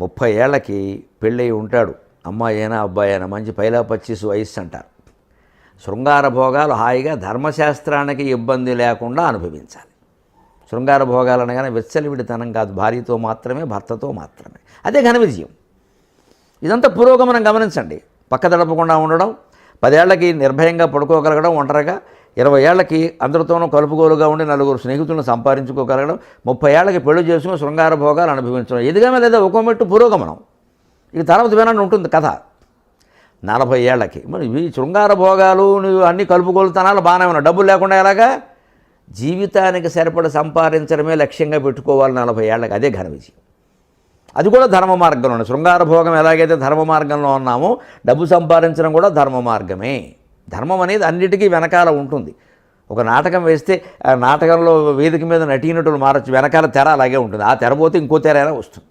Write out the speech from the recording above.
ముప్పై ఏళ్ళకి పెళ్ళయి ఉంటాడు. అమ్మాయి అయినా అబ్బాయి అయినా మంచి పైలాపచ్చీసు వయస్సు అంటారు. శృంగార భోగాలు హాయిగా ధర్మశాస్త్రానికి ఇబ్బంది లేకుండా అనుభవించాలి. శృంగార భోగాలు అనగానే వెచ్చలివిడితనం కాదు. భార్యతో మాత్రమే భర్తతో మాత్రమే. అదే ఘన విజయం. ఇదంతా పురోగమనం గమనించండి. పక్క తడపకుండా ఉండడం పదేళ్ళకి నిర్భయంగా పడుకోగలగడం ఒంటరిగా ఇరవై ఏళ్ళకి అందరితోనూ కలుపుగోలుగా ఉండి నలుగురు స్నేహితులను సంపాదించుకోగలగడం ముప్పై ఏళ్ళకి పెళ్ళి చేసుకుని శృంగార భోగాలు అనుభవించడం ఎదిగమే లేదా ఒక్కో మెట్టు పురోగమనం. ఇక తర్వాత వినాలని ఉంటుంది కథ. నలభై ఏళ్ళకి. మరి ఈ శృంగార భోగాలు నువ్వు అన్ని కలుపుకొలుతనాలు బాగానే ఉన్నావు డబ్బులు లేకుండా ఎలాగా? జీవితానికి సరిపడ సంపాదించడమే లక్ష్యంగా పెట్టుకోవాలి నలభై ఏళ్ళకి. అదే ఘన విజయం. అది కూడా ధర్మ మార్గంలోనే. శృంగార భోగం ఎలాగైతే ధర్మ మార్గంలో ఉన్నామో డబ్బు సంపాదించడం కూడా ధర్మ మార్గమే. ధర్మం అనేది అన్నిటికీ వెనకాల ఉంటుంది. ఒక నాటకం వేస్తే ఆ నాటకంలో వేదిక మీద నటీనటులు మారచ్చు వెనకాల తెర అలాగే ఉంటుంది. ఆ తెర పోతే ఇంకో తెర అయినా వస్తుంది.